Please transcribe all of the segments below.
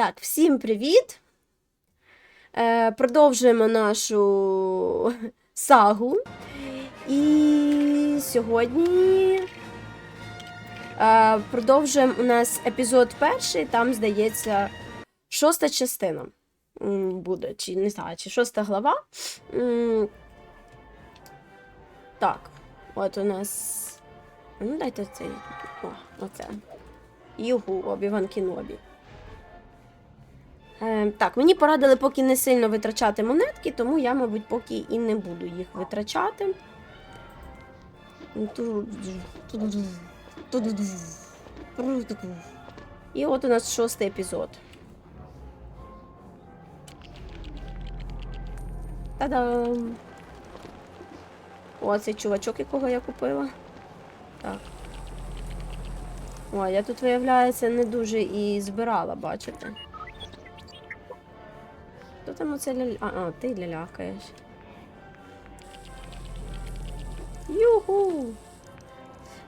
Так, всім привіт! Е, продовжуємо нашу сагу. І сьогодні е, продовжуємо у нас епізод перший, там, здається, шоста частина буде, чи не знаю, чи шоста глава. Так, от у нас. Ну, дайте цей. О, оце. Югу, Обі-Ван Кінобі. Е, так, мені порадили поки не сильно витрачати монетки, тому я, мабуть, поки і не буду їх витрачати. І от у нас шостий епізод. Та-дам! О, цей чувачок, якого я купила. Так. О, я тут, виявляється, не дуже і збирала, бачите. Там оце ляля... А, а, ти лялякаєш. Юху!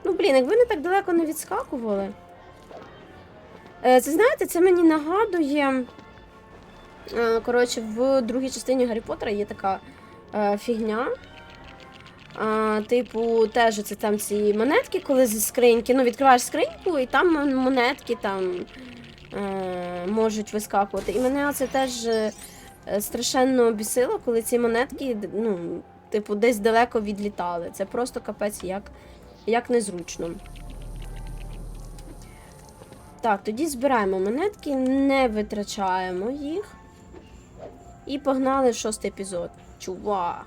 Ну, блін, якби не так далеко не відскакували. Е, Це знаєте, це мені нагадує. е, Коротше, в другій частині Гаррі Поттера є така е, фігня. Типу, теж це там ці монетки, коли зі скриньки. Ну, відкриваєш скриньку, і там монетки там можуть вискакувати. І мене це теж страшенно бісило, коли ці монетки, ну, типу, десь далеко відлітали. Це просто капець як, як незручно. Так, тоді збираємо монетки, не витрачаємо їх. І погнали шостий епізод. Чувак.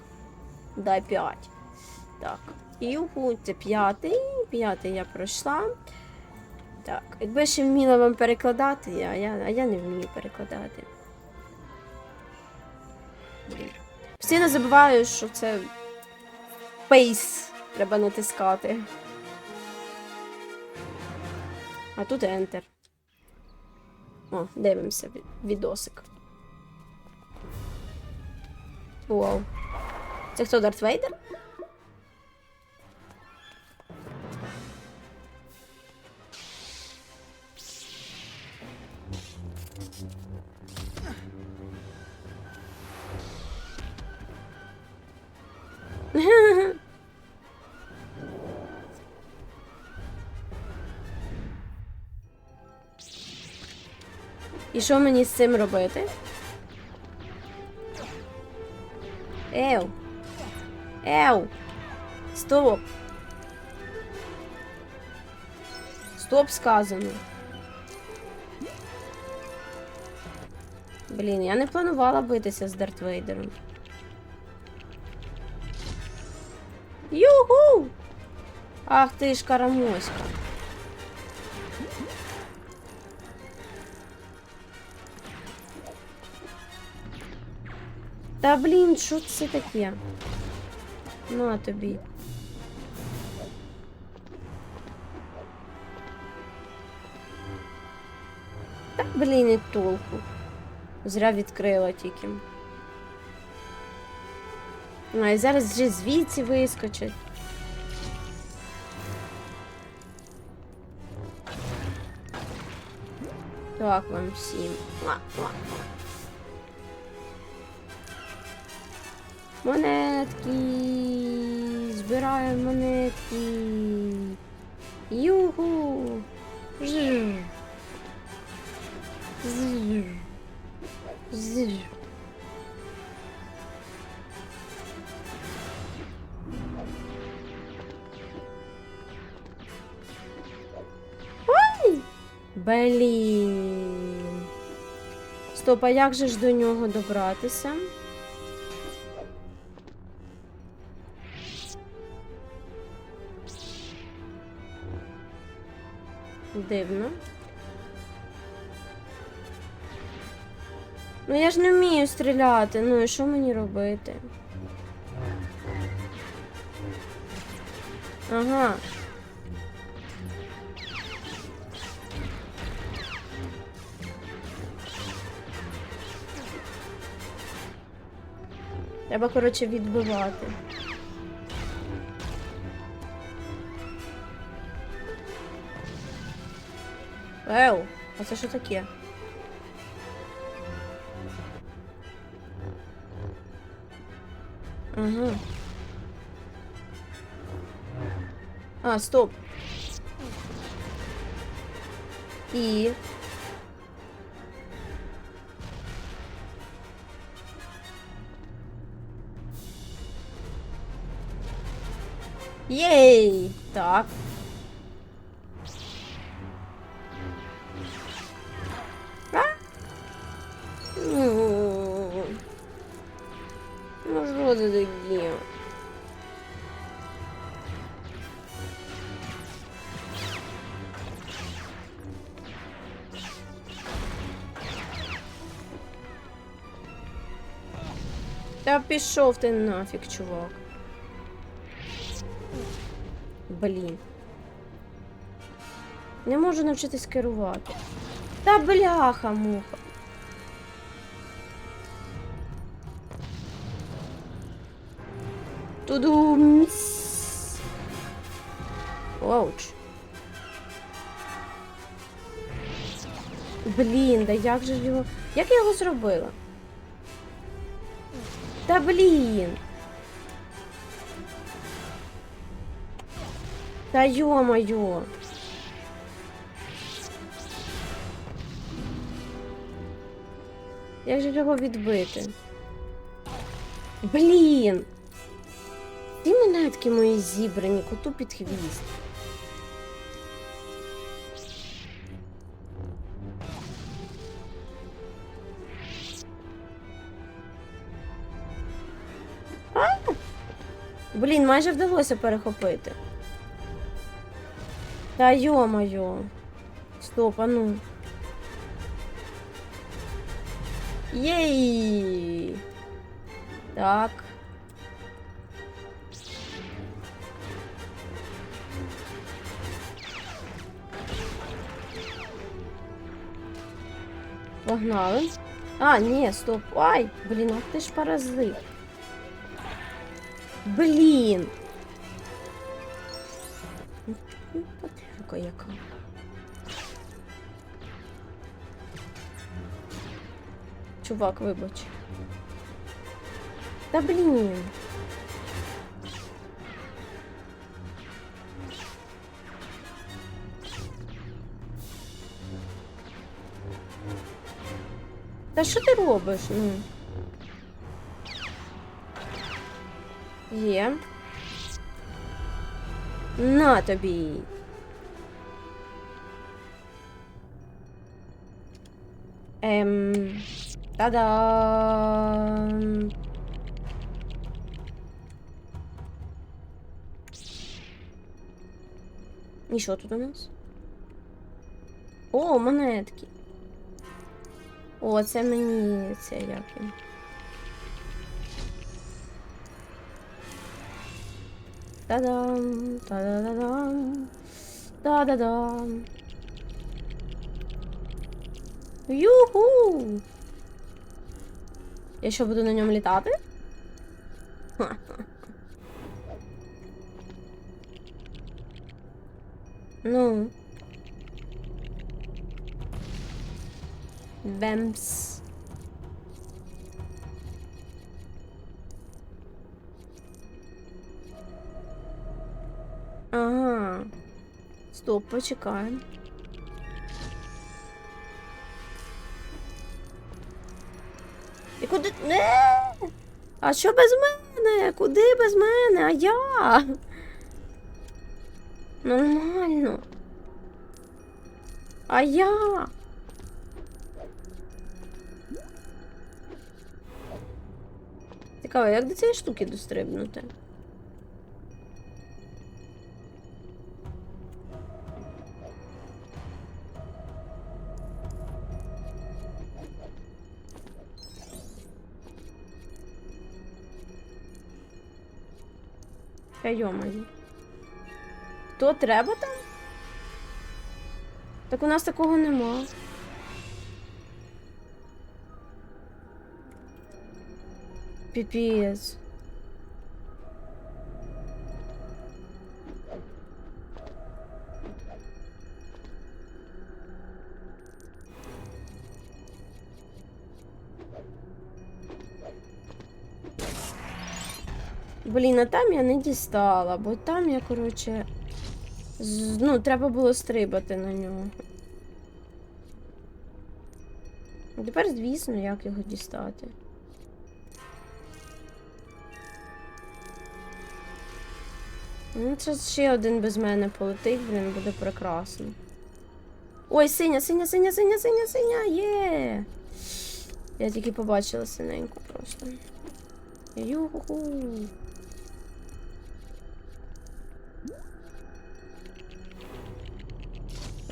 Дай 5. Так. Юху, це п'ятий. П'ятий я пройшла. Так, якби ще вміла вам перекладати, а я, а я не вмію перекладати. Блін. не забуваю, що це пейс треба натискати. А тут Enter. О, дивимося відосик. Вау. Це хто Дарт Вейдер? І що мені з цим робити? Ев. Ев. Стоп. Стоп сказано. Блін, я не планувала битися з Дарт Вейдером. Ах ти ж карамоська. Та блін, що це таке? На тобі. Та блін, і толку. Зря відкрила тільки. А, і зараз вже звідси вискочить. Так вам всім. Монетки. Збираємо монетки. Юху. Жир. Зир. Зир. Ой! Блін. Стоп, а як же ж до нього добратися? Дивно. Ну я ж не вмію стріляти. Ну і що мені робити? Ага. Треба, коротше, відбивати. Еу, а це що таке? Угу. А, стоп. І... Єй! Так. А? Ну, ну що це таке? Та пішов ти нафіг, чувак. Блін. Не можу навчитись керувати. Та бляха, муха. Тудумс. Оуч. Блін, да як же ж його. Як я його зробила? Та блін. Та йо-моє. Як же його відбити? Блін. Ті монетки мої зібрані, коту під хвіст. Блін, майже вдалося перехопити. Та йо-моє. Стоп, а ну. Єй! Так. Погнали. А, ні, стоп. Ай, блін, ах ти ж паразит. Блін. Чувак, вибач. Та блін. Та що ти робиш? Ну? Є. На тобі. Ем. Та-дам! І що тут у нас? О, монетки. О, це мені це як він. Та-дам, та-да-да-дам, та-да-дам. Юху! Я що буду на ньому літати? Ну. Бемс. Ага. Стоп, почекаємо. І куди. Не! А що без мене? Куди без мене? А я? Нормально. А я? Цікаво, як до цієї штуки дострибнути? Та йомаю. То треба там? Так у нас такого нема. Піпець. Блін, а там я не дістала, бо там я, коротше. з- Ну, треба було стрибати на нього. Тепер, звісно, як його дістати. Ну, це ще один без мене полетить, блін, буде прекрасно. Ой, синя, синя, синя, синя, синя, синя, є. Я тільки побачила синеньку просто. Юху.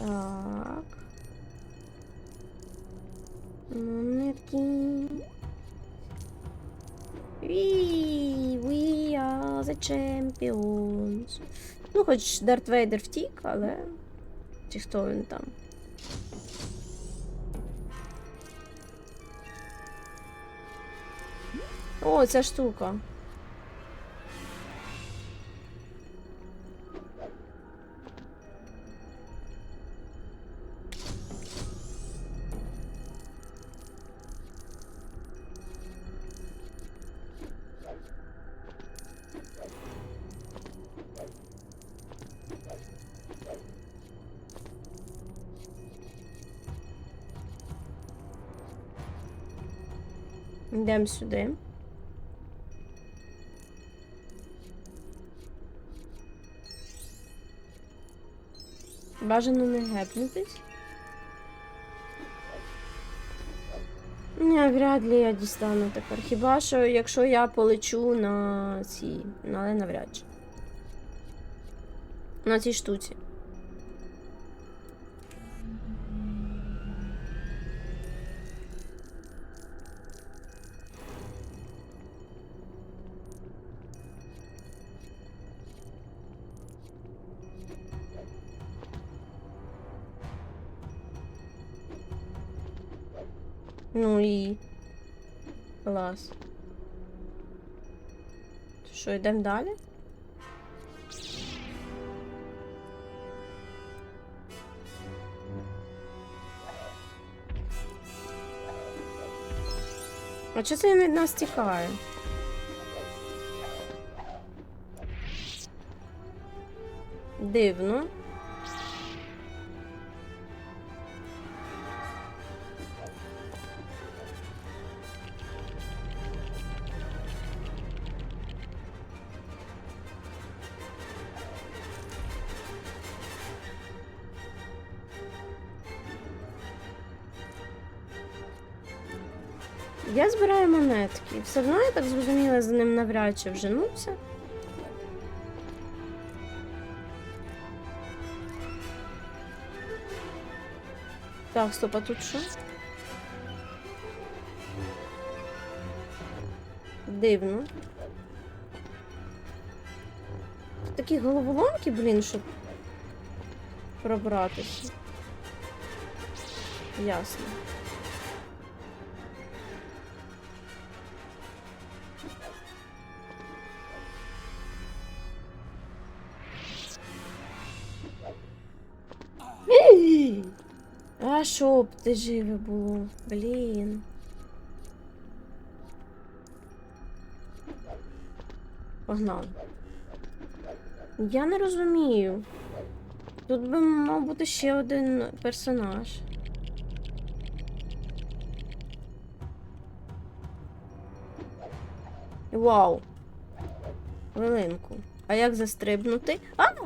Так. Монетки. We, we are the champions. Ну, хоч Дарт Вейдер втік, але. Чи хто він там? О, ця штука. Йдемо сюди. Бажано не гепнутись. Ні, вряд ли я дістану тепер. Хіба що, якщо я полечу на цій, але навряд чи. На цій штуці. І. Клас. Що, йдемо далі? А чого це він від нас тікає? Дивно. Все одно я так зрозуміла, за ним навряд чи вженуться. Так, стоп, а тут що? Дивно. Тут такі головоломки, блін, щоб пробратися. Ясно. А щоб ти живе було, блін. Погнали. Я не розумію. Тут би мав бути ще один персонаж. Вау. Хвилинку. А як застрибнути? А!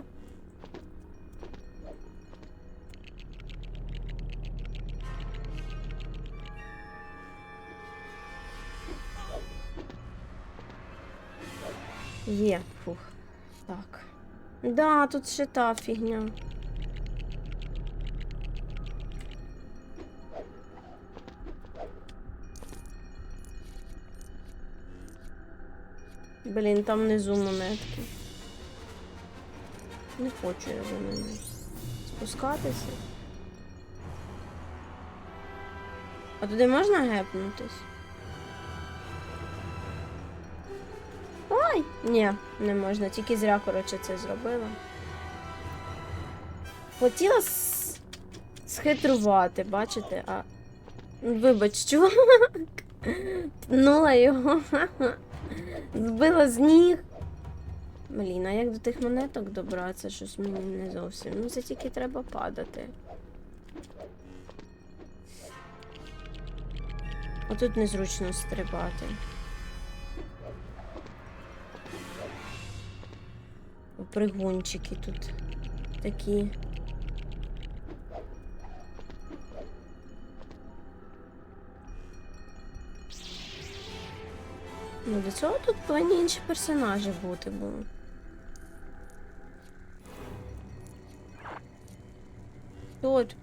Да, тут ще та фігня. Блін, там внизу монетки. Не хочу я за ними спускатися. А туди можна гепнутись? Ні, не можна, тільки зря, коротше, це зробила. Хотіла схитрувати, бачите, а. Вибач, чувак. Пнула його. Збила з ніг. Блін, а як до тих монеток добратися, щось мені не зовсім. Ну, це тільки треба падати. Отут незручно стрибати. Пригончики тут такі. Ну, до цього тут повинні інші персонажі бути, бо. Тут.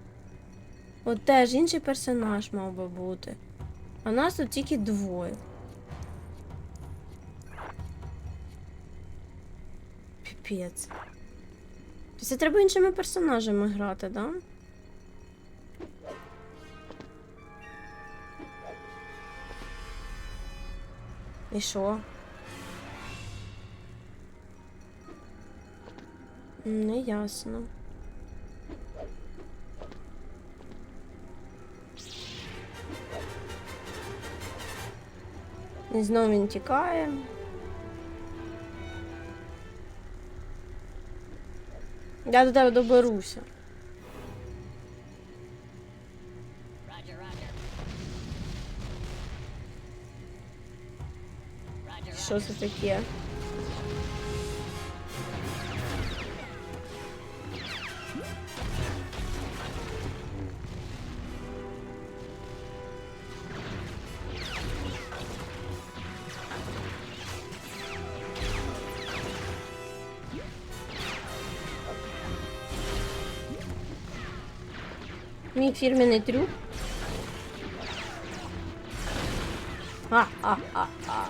От теж інший персонаж мав би бути. А нас тут тільки двоє. Тобто Це треба іншими персонажами грати, да? І що? Не ясно. І знову він тікає. Я до тебе доберуся. Що це таке? Мій трюк. А-а-а-а.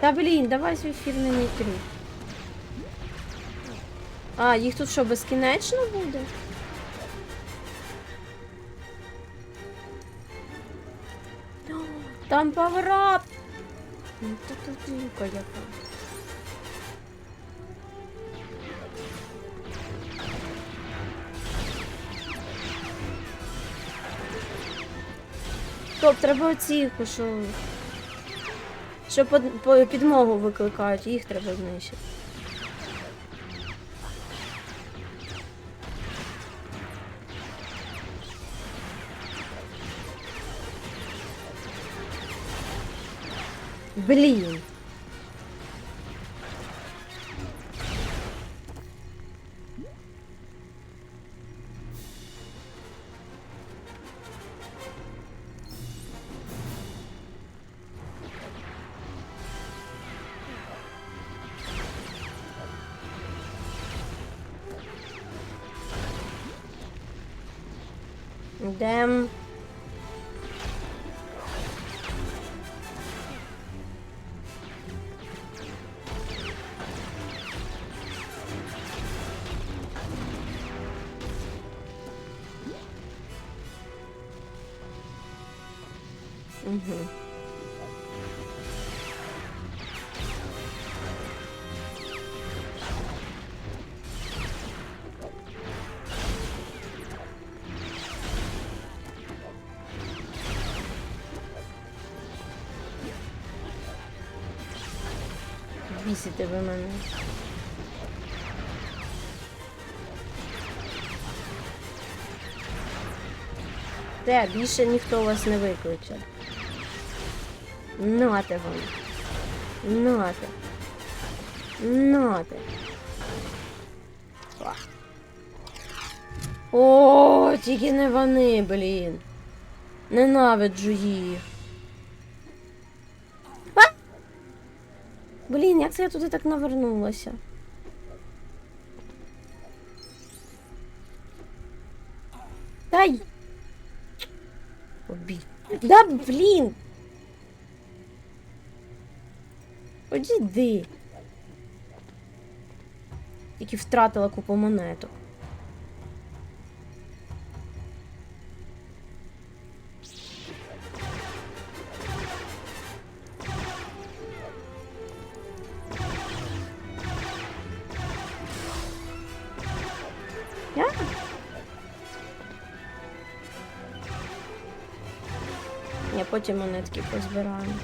Та блін, давай свій фірменний трюк. А, їх тут що, безкінечно буде? Там паверап! Ну, та тут дівка яка. Стоп, треба оці, що. Що под, по, підмогу викликають, їх треба знищити. Блін. damn. Бісите ви мене. Те, більше ніхто вас не викличе. Нате вам. Нате. Нате. О. О, тільки не вони, блін. Ненавиджу їх. Блін, як це я туди так навернулася? Дай. Обі. Да, блін. Одійди. Тільки втратила купу монеток. потім монетки позбираємо.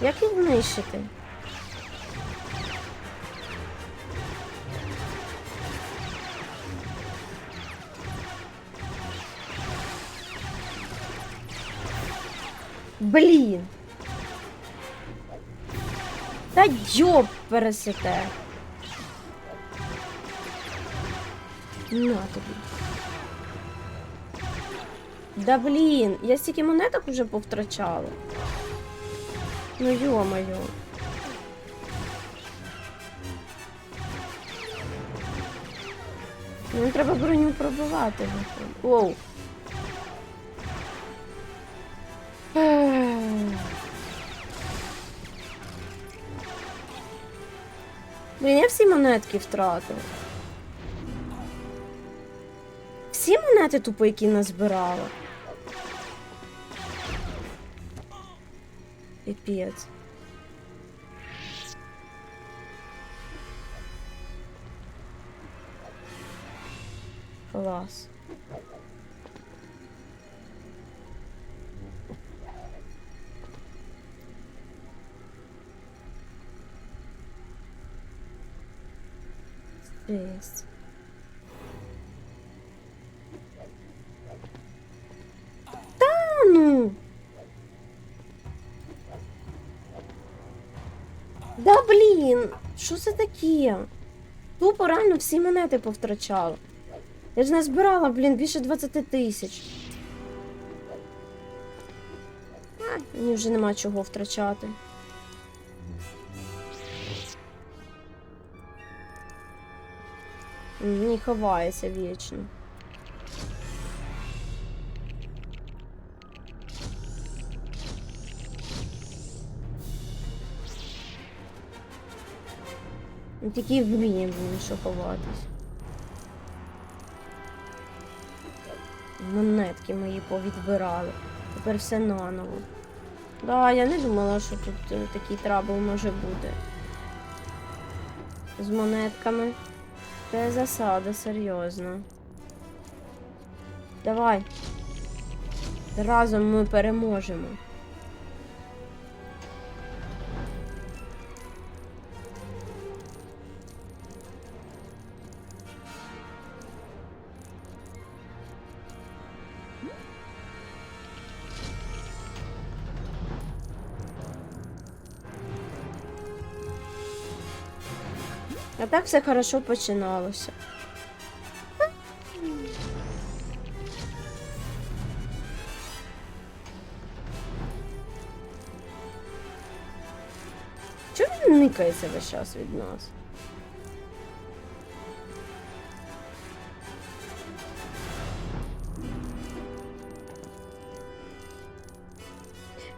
Як їх знищити? Блін. Та дьоб пересете. На тобі. Да блін, я стільки монеток уже повтрачала. Ну йо-моє. Мені треба броню пробивати. Оу. Блін, я всі монетки втратила. Всі монети тупо, які назбирала. Піпець. Клас. Жесть. Та ну. Да блін, що це таке? Тупо реально всі монети повтрачала. Я ж не збирала, блін, більше 20 тисяч. А, мені вже нема чого втрачати. Мені ховається вічно. Ну, Тільки вміє що ховатись. Монетки мої повідбирали. Тепер все наново. Да, я не думала, що тут е, такий трабл може бути. З монетками. Це засада, серйозно. Давай. Разом ми переможемо. А так все хорошо починалося. Чого він никається весь час від нас?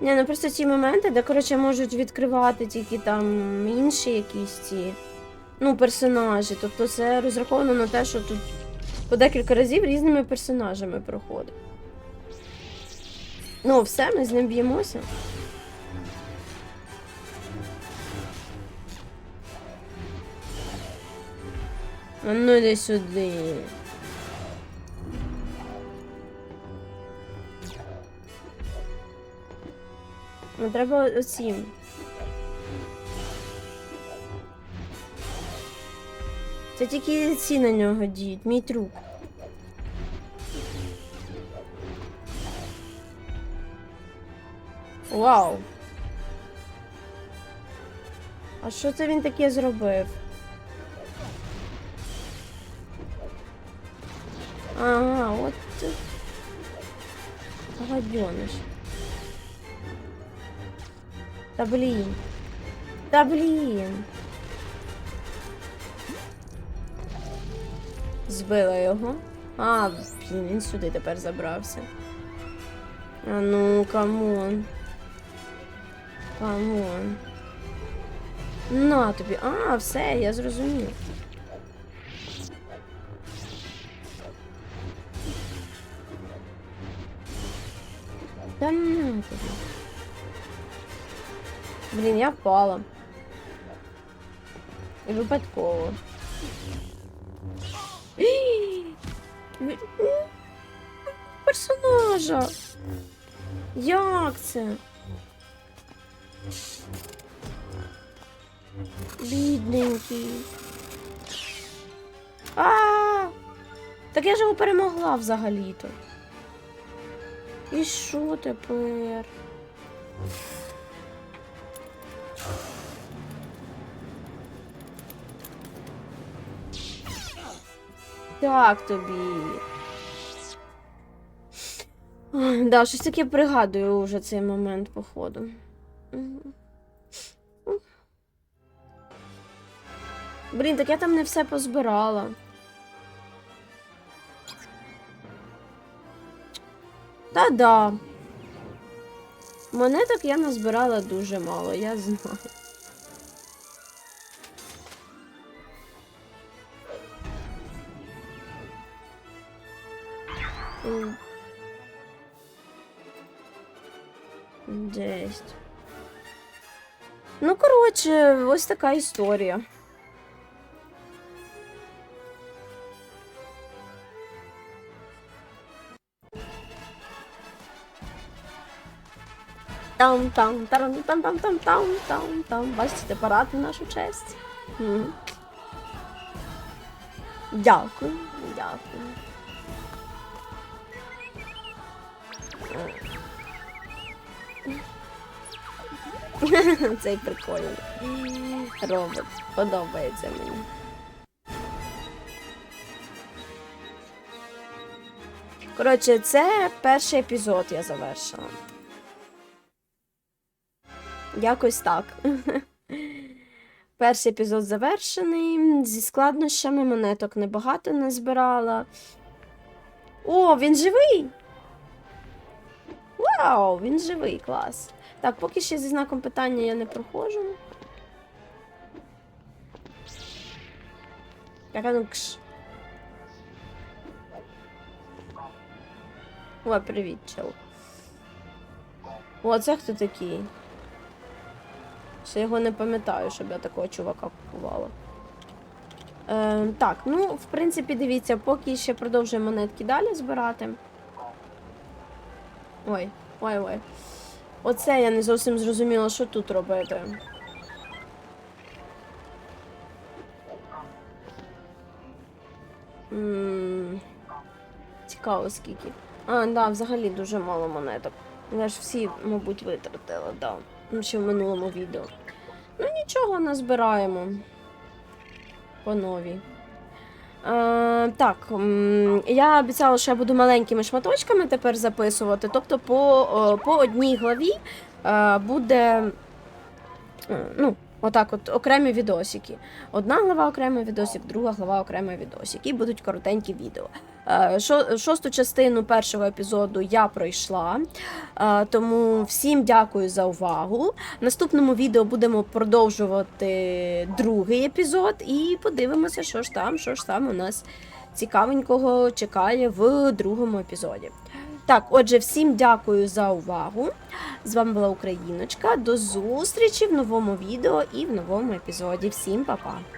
Ні, ну просто ті моменти, де, коротше, можуть відкривати тільки там інші якісь ці ну, персонажі. Тобто це розраховано на те, що тут по декілька разів різними персонажами проходить. Ну, все, ми з ним б'ємося. А ну йди сюди. Ну, треба оцім. Це тільки ці на нього діють, мій труп. Вау. А що це він таке зробив? Ага, от. це Гадьониш. Та блін. Та блін. Збила його. А, блін, він сюди тепер забрався. А ну, камон. Камон. На тобі. А, все, я зрозумів. Та на тобі. Блін, я впала. І випадково. Персонажа. Як це? Бідненький. А! Так я ж його перемогла взагалі-то. І що тепер? Так тобі. Да, щось таке пригадую уже цей момент, походу. Блін, так я там не все позбирала. Та-да. Монеток я назбирала дуже мало, я знаю. Жесть. Ну, коротше, ось така історія. Там, там, там, там, там, там, там, там, там. Бачите, парад в нашу честь. Мгм. Дякую, дякую. Цей прикольний. Робот. Подобається мені. Коротше, це перший епізод я завершила. Якось так. Перший епізод завершений. Зі складнощами монеток небагато не збирала. О, він живий! Вау, він живий, клас. Так, поки ще зі знаком питання я не проходжу. Так, а ну кш. О, привіт, чел. О, це хто такий? Ще його не пам'ятаю, щоб я такого чувака купувала. Е, так, ну, в принципі, дивіться, поки ще продовжуємо монетки далі збирати. Ой, ой, ой. Оце я не зовсім зрозуміла, що тут робити. Цікаво скільки. А, да, взагалі дуже мало монеток. Я ж всі, мабуть, витратила, да. Ще в минулому відео. Ну нічого, назбираємо. По новій. Е, так, я обіцяла, що я буду маленькими шматочками тепер записувати. Тобто по, по одній главі е, буде. е, Ну, отак, от окремі відосики. Одна глава окремий відосик, друга глава окремий відосик. І будуть коротенькі відео. Е, Шосту частину першого епізоду я пройшла. Е, Тому всім дякую за увагу. В наступному відео будемо продовжувати другий епізод і подивимося, що ж там, що ж там у нас цікавенького чекає в другому епізоді. Так, отже, всім дякую за увагу. З вами була Україночка. До зустрічі в новому відео і в новому епізоді. Всім па-па!